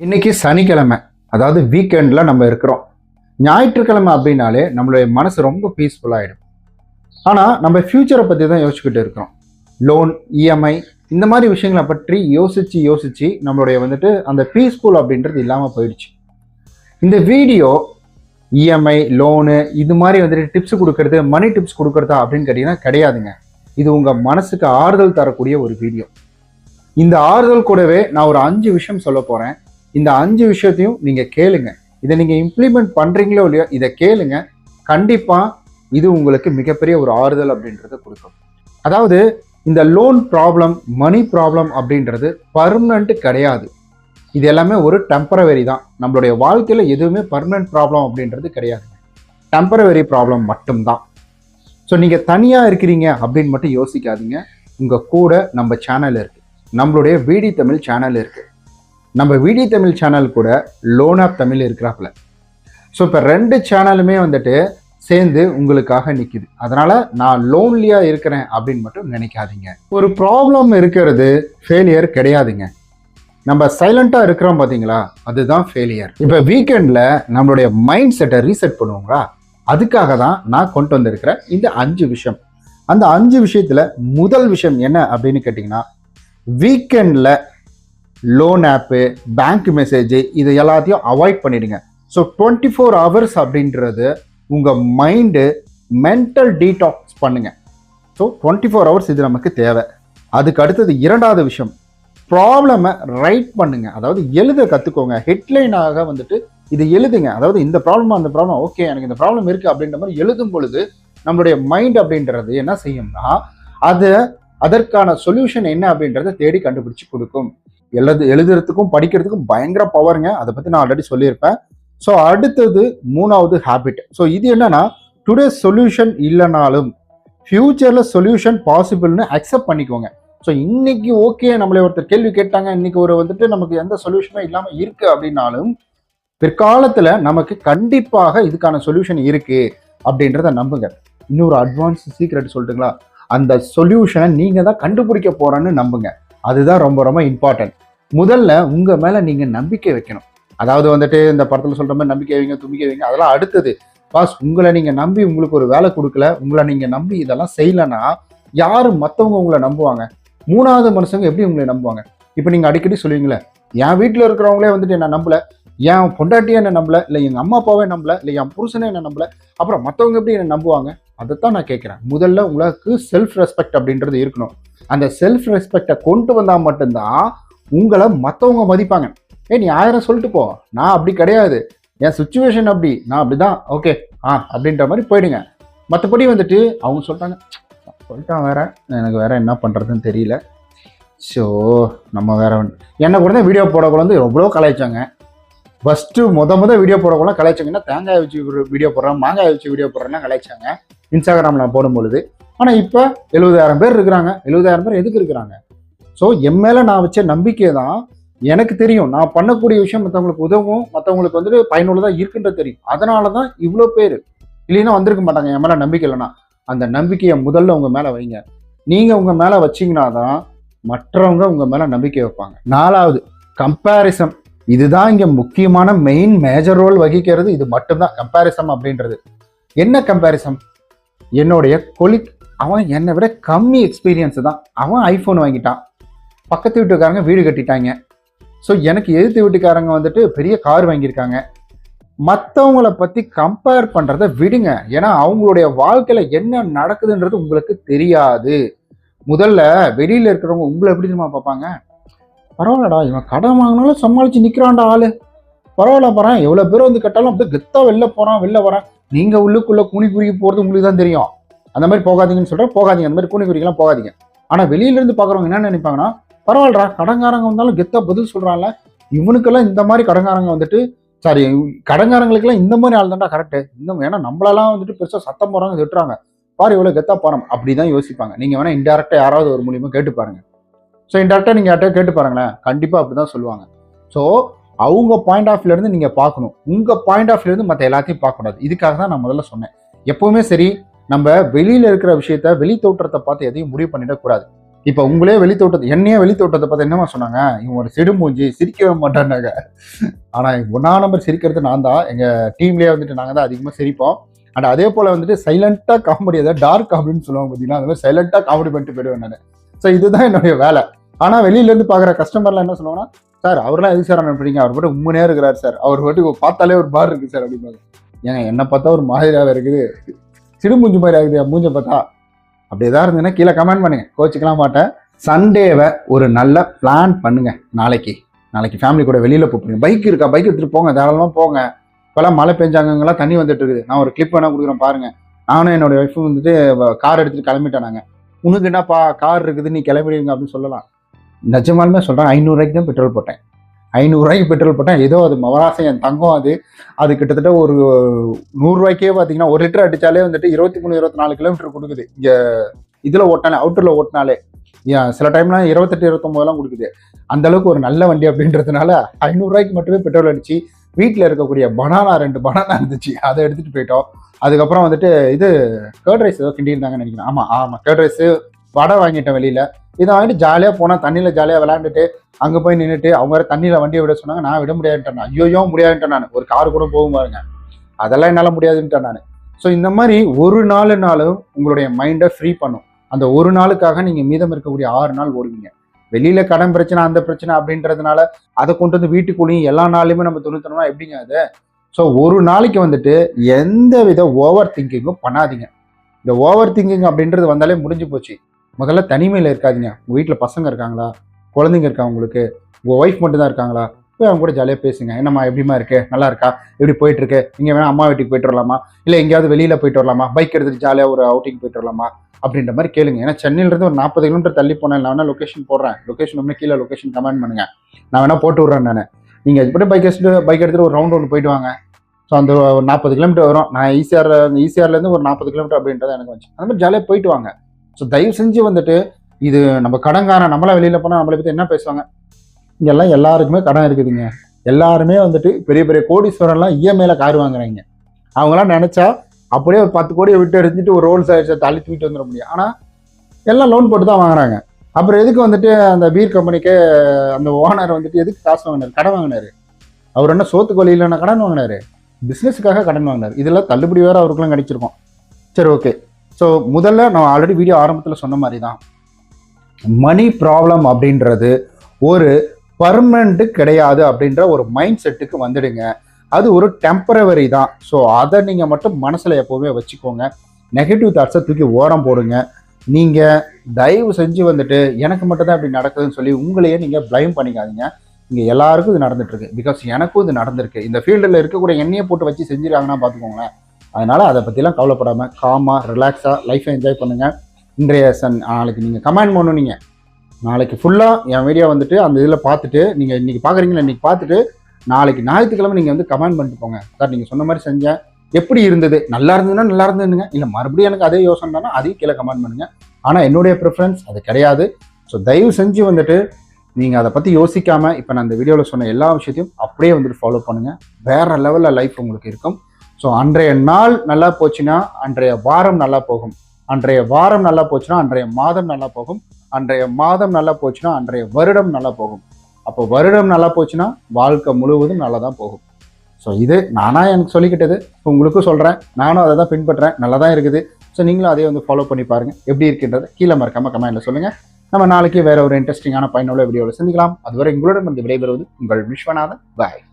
இன்னைக்கு சனிக்கிழமை அதாவது வீக்கெண்டில் நம்ம இருக்கிறோம். ஞாயிற்றுக்கிழமை அப்படின்னாலே நம்மளுடைய மனசு ரொம்ப பீஸ்ஃபுல்லாகிடும் ஆனால் நம்ம ஃப்யூச்சரை பற்றி தான் யோசிச்சுக்கிட்டு இருக்கிறோம். லோன் இஎம்ஐ இந்த மாதிரி விஷயங்களை பற்றி யோசித்து யோசித்து நம்மளுடைய வந்துட்டு அந்த பீஸ்ஃபுல் அப்படின்றது இல்லாமல் போயிடுச்சு. இந்த வீடியோ இஎம்ஐ லோனு இது மாதிரி வந்துட்டு டிப்ஸ் கொடுக்கறது மணி டிப்ஸ் கொடுக்கறதா அப்படின்னு கேட்டிங்கன்னா கிடையாதுங்க. இது உங்கள் மனசுக்கு ஆறுதல் தரக்கூடிய ஒரு வீடியோ. இந்த ஆறுதல் கூடவே நான் ஒரு அஞ்சு விஷயம் சொல்ல போகிறேன் இந்த அஞ்சு விஷயத்தையும் நீங்கள் கேளுங்க. இதை நீங்கள் இம்ப்ளிமெண்ட் பண்ணுறீங்களோ இல்லையோ இதை கேளுங்க. கண்டிப்பாக இது உங்களுக்கு மிகப்பெரிய ஒரு ஆறுதல் அப்படின்றத கொடுக்கும். அதாவது இந்த லோன் ப்ராப்ளம் மணி ப்ராப்ளம் அப்படின்றது பர்மனண்ட்டு கிடையாது. இது எல்லாமே ஒரு டெம்பரவரி தான். நம்மளுடைய வாழ்க்கையில் எதுவுமே பர்மனன்ட் ப்ராப்ளம் அப்படின்றது கிடையாது. டெம்பரவரி ப்ராப்ளம் மட்டும்தான். ஸோ நீங்கள் தனியாக இருக்கிறீங்க அப்படின்னு மட்டும் யோசிக்காதீங்க. உங்கள் கூட நம்ம சேனல் இருக்குது நம்மளுடைய விடி தமிழ் சேனல் இருக்குது நம்ம விடி தமிழ் சேனல் கூட லோன் ஆஃப் தமிழ் இருக்கிறாப்புல. ஸோ இப்போ ரெண்டு சேனலுமே வந்துட்டு சேர்ந்து உங்களுக்காக நிற்கிது அதனால் நான் லோன்லியாக இருக்கிறேன் அப்படின்னு மட்டும் நினைக்காதீங்க. ஒரு ப்ராப்ளம் இருக்கிறது ஃபெயிலியர் கிடையாதுங்க. நம்ம சைலண்ட்டாக இருக்கிறோம் பார்த்தீங்களா அதுதான் ஃபெயிலியர் இப்போ வீக்கெண்டில் நம்மளுடைய மைண்ட் செட்டை ரீசெட் பண்ணுவோங்களா? அதுக்காக தான் நான் கொண்டு வந்திருக்கிற இந்த அஞ்சு விஷயம். அந்த அஞ்சு விஷயத்தில் முதல் விஷயம் என்ன அப்படின்னு கேட்டிங்கன்னா வீக்கெண்டில் லோன் ஆப்பு பேங்க் மெசேஜ் இது எல்லாத்தையும் அவாய்ட் பண்ணிடுங்க. ஸோ டுவெண்ட்டி ஃபோர் ஹவர்ஸ் அப்படின்றது உங்கள் மைண்டு மென்டல் டீடாக்ஸ் பண்ணுங்க. ஸோ டுவெண்ட்டி ஃபோர் ஹவர்ஸ் இது நமக்கு தேவை. அதுக்கு அடுத்தது இரண்டாவது விஷயம். ப்ராப்ளமை ரைட் பண்ணுங்க. அதாவது எழுத கற்றுக்கோங்க ஹெட்லைனாக வந்துட்டு இது எழுதுங்க. அதாவது இந்த ப்ராப்ளம் அந்த ப்ராப்ளம் ஓகே எனக்கு இந்த ப்ராப்ளம் இருக்குது அப்படின்ற மாதிரி எழுதும் பொழுது நம்மளுடைய மைண்ட் அப்படின்றது என்ன செய்யும்னா அதை அதற்கான சொல்யூஷன் என்ன அப்படின்றத தேடி கண்டுபிடிச்சு கொடுக்கும். எழுது எழுதுறதுக்கும் படிக்கிறதுக்கும் பயங்கர பவருங்க அதை பற்றி நான் ஆல்ரெடி சொல்லியிருப்பேன். ஸோ அடுத்தது மூணாவது ஹேபிட் ஸோ இது என்னன்னா டுடே சொல்யூஷன் இல்லைனாலும் ஃபியூச்சரில் சொல்யூஷன் பாசிபிள்னு அக்செப்ட் பண்ணிக்கோங்க. ஸோ இன்னைக்கு ஓகே நம்மளை ஒருத்தர் கேள்வி கேட்டாங்க இன்னைக்கு ஒரு வந்துட்டு நமக்கு எந்த சொல்யூஷனும் இல்லாமல் இருக்கு அப்படின்னாலும் பிற்காலத்தில் நமக்கு கண்டிப்பாக இதுக்கான சொல்யூஷன் இருக்கு அப்படின்றத நம்புங்க. இன்னொரு அட்வான்ஸ் சீக்ரெட் சொல்லட்டுங்களா அந்த சொல்யூஷனை நீங்கள் தான் கண்டுபிடிக்க போகிறேன்னு நம்புங்க. அதுதான் ரொம்ப ரொம்ப இம்பார்ட்டன்ட் முதல்ல உங்கள் மேலே நீங்கள் நம்பிக்கை வைக்கணும். அதாவது வந்துட்டு இந்த படத்தில் சொல்கிற மாதிரி நம்பிக்கை வைங்க தும்பிக்கை வைங்க அதெல்லாம் அடுத்தது. பாஸ் உங்களை நீங்கள் நம்பி உங்களுக்கு ஒரு வேலை கொடுக்கல உங்களை நீங்கள் நம்பி இதெல்லாம் செய்யலைன்னா யார் மற்றவங்க உங்களை நம்புவாங்க? மூணாவது மனுஷங்க எப்படி உங்களை நம்புவாங்க? இப்போ நீங்கள் அடிக்கடி சொல்லுவீங்களே என் வீட்டில் இருக்கிறவங்களே வந்துட்டு என்ன நம்பலை. என் பொண்டாட்டியே என்ன நம்பல இல்லை எங்கள் அம்மா அப்பாவே நம்பல இல்லை என் புருஷனே என்ன நம்பல. அப்புறம் மற்றவங்க எப்படி என்ன நம்புவாங்க? அதைத்தான் நான் கேட்குறேன். முதல்ல உங்களுக்கு செல்ஃப் ரெஸ்பெக்ட் அப்படின்றது இருக்கணும். அந்த செல்ஃப் ரெஸ்பெக்டை கொண்டு வந்தால் மட்டும்தான் உங்களை மற்றவங்க மதிப்பாங்க. ஏ நீ ஆயிரம் சொல்லிட்டு போ. நான் அப்படி கிடையாது. என் சுச்சுவேஷன் அப்படி. நான் அப்படி தான் ஓகே ஆ அப்படின்ற மாதிரி போயிடுங்க. மற்றபடி வந்துட்டு அவங்க சொல்லிட்டாங்க சொல்லிட்டான் வேற. எனக்கு வேற என்ன பண்ணுறதுன்னு தெரியல. ஸோ நம்ம வேற என்ன கூட தான் வீடியோ போடக்குள்ள வந்து எவ்வளோ கலாய்ச்சாங்க. ஃபஸ்ட்டு முத முத வீடியோ போடக்குள்ள கலாய்ச்சிங்கன்னா தேங்காய் வச்சு வீடியோ போடுறேன் மாங்காய் வச்சு வீடியோ போடுறேன்னா கலாய்ச்சாங்க. இன்ஸ்டாகிராமில் போடும்பொழுது ஆனால் இப்போ எழுபதாயிரம் பேர் இருக்கிறாங்க. எழுபதாயிரம் பேர் எதுக்கு இருக்கிறாங்க? ஸோ என் மேலே நான் வச்ச நம்பிக்கை தான் எனக்கு தெரியும். நான் பண்ணக்கூடிய விஷயம் மற்றவங்களுக்கு உதவும். மற்றவங்களுக்கு வந்துட்டு பயனுள்ளதாக இருக்குன்றது தெரியும். அதனால தான் இவ்வளோ பேர். இல்லைன்னா வந்திருக்க மாட்டாங்க. என் மேலே நம்பிக்கை இல்லைன்னா. அந்த நம்பிக்கையை முதல்ல உங்கள் மேலே வைங்க. நீங்கள் உங்கள் மேலே வச்சீங்கன்னா தான் மற்றவங்க உங்கள் மேலே நம்பிக்கை வைப்பாங்க. நாலாவது கம்பேரிசன் இதுதான் இங்கே முக்கியமான மெயின் மேஜர் ரோல் வகிக்கிறது. இது மட்டும்தான். கம்பேரிசன் அப்படின்றது. என்ன கம்பேரிசன் என்னுடைய கொலிக் அவன் என்னை விட கம்மி எக்ஸ்பீரியன்ஸ் தான். அவன் ஐஃபோன் வாங்கிட்டான். பக்கத்து வீட்டுக்காரங்க வீடு கட்டிட்டாங்க. ஸோ எனக்கு எதிர்த்து வீட்டுக்காரங்க வந்துட்டு பெரிய கார் வாங்கியிருக்காங்க. மற்றவங்கள பற்றி கம்பேர் பண்ணுறத விடுங்க. ஏன்னா அவங்களுடைய வாழ்க்கையில் என்ன நடக்குதுன்றது உங்களுக்கு தெரியாது. முதல்ல வெளியில் இருக்கிறவங்க உங்களை எப்படி தெரியுமா பார்ப்பாங்க? பரவாயில்லடா இவன் கடன் வாங்கினாலும் சமாளித்து நிற்கிறான்டா ஆள். பரவாயில்ல போகிறான் எவ்வளோ பேர் வந்து கட்டாலும் அப்படியே கெத்தாக வெளில போகிறான் வெளில வரேன். நீங்கள் உள்ளுக்குள்ளே குனி குறுகி போகிறது உங்களுக்கு தான் தெரியும். அந்த மாதிரி போகாதீங்கன்னு சொல்கிறேன் போகாதீங்க. அந்த மாதிரி கூனி குறிக்கெல்லாம் போகாதீங்க. ஆனால் வெளியிலேருந்து பார்க்குறவங்க என்ன நினைப்பாங்கன்னா பரவாயில்லடா கடங்காரங்க வந்தாலும் கெத்தாக பதில் சொல்கிறான்ல இவனுக்கெல்லாம் இந்த மாதிரி கடங்காரங்க வந்துட்டு சாரி கடங்காரங்களுக்கெல்லாம் இந்த மாதிரி ஆள் தான்டா கரெக்டு இந்த ஏன்னா நம்மளெல்லாம் வந்துட்டு பெருசாக சத்தம் போகிறாங்க திட்டுறாங்க. பாரு இவ்வளோ கெத்தா போகிறோம் அப்படி தான் யோசிப்பாங்க நீங்கள் வேணால் இன்டெரக்டாக யாராவது ஒரு மூலியமாக கேட்டு பாருங்க. ஸோ இன்டெரக்டாக நீங்கள் யார்கிட்ட கேட்டு பாருங்களேன். கண்டிப்பாக அப்படி தான் சொல்லுவாங்க. ஸோ அவங்க பாயிண்ட் ஆஃப் வியூலேருந்து நீங்கள் பார்க்கணும். உங்கள் பாயிண்ட் ஆஃப் வியூலேருந்து மற்ற எல்லாத்தையும் பார்க்கக்கூடாது. இதுக்காக தான் நான் முதல்ல சொன்னேன். எப்போவுமே சரி நம்ம வெளியில் இருக்கிற விஷயத்த வெளி தோற்றத்தை பார்த்து எதையும் முடிவு பண்ணிடக்கூடாது இப்போ உங்களே வெளி தோட்டத்தை என்னையே வெளி தோட்டத்தை பார்த்து என்னமா சொன்னாங்க? இவன் ஒரு செடு மூஞ்சி சிரிக்கவே மாட்டானாங்க ஆனால் ஒன்றா நம்பர் சிரிக்கிறது நான் தான். எங்கள் டீம்லேயே வந்துட்டு நாங்கள் தான் அதிகமாக சிரிப்போம். அண்ட் அதே போல் வந்துட்டு சைலண்ட்டாக காமெடி அதாவது டார்க் காமெடின்னு சொல்லுவாங்க பார்த்தீங்கன்னா அந்த மாதிரி சைலண்ட்டாக காமெடி பண்ணிட்டு போயிடுவேன் நான். ஸோ இதுதான் என்னுடைய வேலை. ஆனால் வெளியிலேருந்து பார்க்குற கஸ்டமர்லாம் என்ன சொல்லுவாங்கன்னா சார் அவர்லாம் எது சார் அனுப்புறீங்க அவர் மட்டும் உண்மையாக இருக்கிறார் சார். அவர் மட்டும் பார்த்தாலே ஒரு பார் இருக்குது சார் அப்படிம்பாங்க. ஏங்க என்னை பார்த்தா ஒரு மாதிரியாக இருக்குது. சிடுமூஞ்சி மாதிரி ஆகுது மூஞ்சை பார்த்தா. அப்படி எதாவது இருந்ததுன்னா கீழே கமெண்ட் பண்ணுங்க. கோச்சிக்கலாம் மாட்டேன். சண்டேவை ஒரு நல்ல பிளான் பண்ணுங்க. நாளைக்கு. நாளைக்கு ஃபேமிலி கூட வெளியில் போகிறீங்க பைக் இருக்கா? பைக் எடுத்துகிட்டு போங்க. தாராளமாக போங்க. இப்போல்லாம் மழை பெஞ்சாங்கங்கெல்லாம் தண்ணி வந்துட்டு இருக்குது. நான் ஒரு கிளிப் வேணால் கொடுக்குறேன் பாருங்கள் நானும் என்னோடய ஒய்ஃபும் வந்துட்டு கார் எடுத்துகிட்டு கிளம்பிட்டேன் நாங்கள் உனக்கு என்னப்பா கார் இருக்குது நீ கிளம்பிடுவீங்க அப்படின்னு சொல்லலாம். நிஜமாலுமே சொல்கிறேன் ஐநூறுரூவாய்க்கு தான் பெட்ரோல் போட்டேன். ஐநூறுரூவாய்க்கு பெட்ரோல் போட்டேன். ஏதோ அது மவராசம் என் தங்கம் அது. அது கிட்டத்தட்ட ஒரு நூறுரூவாய்க்கே பார்த்தீங்கன்னா ஒரு லிட்டர் அடித்தாலே வந்துட்டு இருபத்தி மூணு இருபத்தி நாலு கிலோமீட்டர் கொடுக்குது. இங்கே இதில் ஓட்டினாலே அவுட்டரில் ஓட்டினாலே. சில டைம்லாம் இருபத்தெட்டு இருபத்தொம்போதெல்லாம் கொடுக்குது. அந்தளவுக்கு ஒரு நல்ல வண்டி அப்படின்றதுனால ஐநூறுரூவாய்க்கு மட்டுமே பெட்ரோல் அடிச்சு வீட்டில் இருக்கக்கூடிய பனானா ரெண்டு பனானா இருந்துச்சு. அதை எடுத்துகிட்டு போயிட்டோம். அதுக்கப்புறம் வந்துட்டு இது கேர்ட் ரைஸ் ஏதோ கிண்டியிருந்தாங்கன்னு நினைக்கிறேன். ஆமாம் ஆமாம் கேர்ட் ரைஸு வடை வாங்கிட்டேன் வெளியில். இதை வாங்கிட்டு ஜாலியாக போனால் தண்ணியில் ஜாலியாக விளாண்டுட்டு அங்கே போய் நின்றுட்டு அவங்க வேறு தண்ணியில் வண்டியை விட சொன்னாங்க நான் விட முடியாதுன்ட்டேன் ஐயோயோ முடியாதுன்ட்டேன் நான். ஒரு கார் கூட போகும் பாருங்க அதெல்லாம் என்னால் முடியாதுன்ட்டேன் நான். ஸோ இந்த மாதிரி ஒரு நாளுனாலும் உங்களுடைய மைண்டை ஃப்ரீ பண்ணும். அந்த ஒரு நாளுக்காக நீங்கள் மீதம் இருக்கக்கூடிய ஆறு நாள் ஓடுவீங்க. வெளியில் கடன் பிரச்சனை அந்த பிரச்சனை அப்படின்றதுனால அதை கொண்டு வந்து வீட்டுக்குள்ளேயும் எல்லா நாளையுமே நம்ம துணித்தனம்னா எப்படிங்க அது? ஸோ ஒரு நாளைக்கு வந்துட்டு எந்த வித ஓவர் திங்கிங்கும் பண்ணாதீங்க. இந்த ஓவர் திங்கிங் அப்படின்றது வந்தாலே முடிஞ்சு போச்சு. முதல்ல தனிமையில் இருக்காதிங்க. உங்கள் வீட்டில் பசங்க இருக்காங்களா? குழந்தைங்க இருக்கா உங்களுக்கு? உங்கள் ஒய்ஃப் மட்டும் தான் இருக்காங்களா? போய் அவங்க கூட ஜாலியாக பேசுங்க. என்னம்மா எப்படிமா இருக்கு? நல்லா இருக்கா? எப்படி போயிட்டு இருக்கு? இங்கே வேணா அம்மா வீட்டுக்கு போயிட்டு வரலாமா? இல்லை எங்கேயாவது வெளியில் போயிட்டு வரலாமா? பைக் எடுத்துட்டு ஜாலியாக ஒரு அவுட்டிங் போயிட்டு வரலாமா? அப்படின்ற மாதிரி கேளுங்க. ஏன்னா சென்னையிலேருந்து ஒரு நாற்பது கிலோமீட்டர் தள்ளி போனேன் நான் வேணா லொக்கேஷன் போடுறேன். லொக்கேஷன் ஒன்று கீழே லொக்கேஷன் கமெண்ட் பண்ணுங்க. நான் வேணா போட்டு விட்றேன் நான். நீங்கள் இப்படி பைக் எடுத்துட்டு பைக் எடுத்துகிட்டு ஒரு ரவுண்ட் ஒன்று போயிட்டு வாங்க. ஸோ அந்த ஒரு நாற்பது கிலோமீட்டர் வரும். நான் ஈசிஆர் ஈசிஆர்லேருந்து ஒரு நாற்பது கிலோமீட்டர் அப்படின்றது எனக்கு வந்துச்சு. அந்த மாதிரி ஜாலியாக போயிட்டு வாங்க. ஸோ தயவு செஞ்சு வந்துட்டு இது நம்ம கடன்காரன் நம்மளாம் வெளியில் போனால் நம்மளை பற்றி என்ன பேசுவாங்க? இங்கெல்லாம் எல்லாருக்குமே கடன் இருக்குதுங்க. எல்லாருமே வந்துட்டு பெரிய பெரிய கோடீஸ்வரன்லாம் இஎம்ஐயில் கார் வாங்குறாங்க. அவங்களாம் நினச்சா அப்படியே ஒரு பத்து கோடியை விட்டு எடுத்துட்டு ஒரு ரோல்ஸ் சைட்ஸை தள்ளி தூக்கிட்டு வந்துட முடியும். ஆனால் எல்லாம் லோன் போட்டு தான் வாங்குறாங்க. அப்புறம் எதுக்கு வந்துட்டு அந்த பீர் கம்பெனிக்கு அந்த ஓனர் வந்துட்டு எதுக்கு காசு வாங்கினார்? கடன் வாங்கினாரு. அவர் என்ன சோத்துக்கு இல்லைன்னா கடன் வாங்கினாரு. பிஸ்னஸுக்காக கடன் வாங்கினார். இதெல்லாம் தள்ளுபடி வேறு அவருக்குலாம் கிடைச்சிருக்கோம். சரி ஓகே ஸோ முதல்ல நான் ஆல்ரெடி வீடியோ ஆரம்பத்தில் சொன்ன மாதிரி தான் மணி ப்ராப்ளம் அப்படின்றது ஒரு பர்மனண்ட்டு கிடையாது அப்படின்ற ஒரு மைண்ட் செட்டுக்கு வந்துடுங்க. அது ஒரு டெம்பரவரி தான். ஸோ அதை நீங்கள் மட்டும் மனசில் எப்போவுமே வச்சுக்கோங்க. நெகட்டிவ் தாட்ஸை தூக்கி ஓரம் போடுங்க. நீங்கள் தயவு செஞ்சு வந்துட்டு எனக்கு மட்டும் தான் இப்படி நடக்குதுன்னு சொல்லி உங்களையே நீங்கள் ப்ளைம் பண்ணிக்காதீங்க. இங்கே எல்லாருக்கும் இது நடந்துட்டுருக்கு. பிகாஸ் எனக்கும் இது நடந்திருக்கு. இந்த ஃபீல்டில் இருக்கக்கூடிய எண்ணெயை போட்டு வச்சு செஞ்சுருக்காங்கன்னா பார்த்துக்கோங்களேன். அதனால் அதை பற்றிலாம் கவலைப்படாமல் காமாக ரிலாக்ஸாக லைஃப்பை என்ஜாய் பண்ணுங்கள் இன்றைய சன் நாளைக்கு நீங்கள் கமெண்ட் பண்ணணும் நீங்கள் நாளைக்கு ஃபுல்லாக என் வீடியோ வந்துட்டு அந்த இதில் பார்த்துட்டு நீங்கள் இன்றைக்கி பார்க்குறீங்களா? இன்றைக்கி பார்த்துட்டு நாளைக்கு ஞாயிற்றுக்கிழமை நீங்கள் வந்து கமெண்ட் பண்ணிட்டு போங்க. சார் நீங்கள் சொன்ன மாதிரி செஞ்சேன் எப்படி இருந்தது நல்லா இருந்ததுன்னா நல்லா இருந்ததுங்க இல்லை மறுபடியும் எனக்கு அதே யோசனை தானே அதையும் கீழே கமெண்ட் பண்ணுங்கள் ஆனால் என்னுடைய ப்ரிஃபரன்ஸ் அது கிடையாது. ஸோ தயவு செஞ்சு வந்துட்டு நீங்கள் அதை பற்றி யோசிக்காமல் இப்போ நான் இந்த வீடியோவில் சொன்ன எல்லா விஷயத்தையும் அப்படியே வந்துட்டு ஃபாலோ பண்ணுங்கள் வேறு லெவலில் லைஃப் உங்களுக்கு இருக்கும். ஸோ அன்றைய நாள் நல்லா போச்சுன்னா அன்றைய வாரம் நல்லா போகும். அன்றைய வாரம் நல்லா போச்சுன்னா அன்றைய மாதம் நல்லா போகும். அன்றைய மாதம் நல்லா போச்சுன்னா அன்றைய வருடம் நல்லா போகும். அப்போ வருடம் நல்லா போச்சுன்னா வாழ்க்கை முழுவதும் நல்லா தான் போகும். ஸோ இது நானாக எனக்கு சொல்லிக்கிட்டது. இப்போ உங்களுக்கும் சொல்கிறேன் நானும் அதை தான் பின்பற்றுறேன் நல்லா தான் இருக்குது. ஸோ நீங்களும் அதே வந்து ஃபாலோ பண்ணி பாருங்கள் எப்படி இருக்கின்றது கீழே மறக்காமல் கமெண்ட்டில் சொல்லுங்கள் நம்ம நாளைக்கு வேறு ஒரு இன்ட்ரெஸ்டிங்கான பயனுள்ள வீடியோவில் சந்திக்கலாம். அதுவரை உங்களுடன் வந்து விடைபெறுவது உங்கள் விஸ்வநாதன். பாய்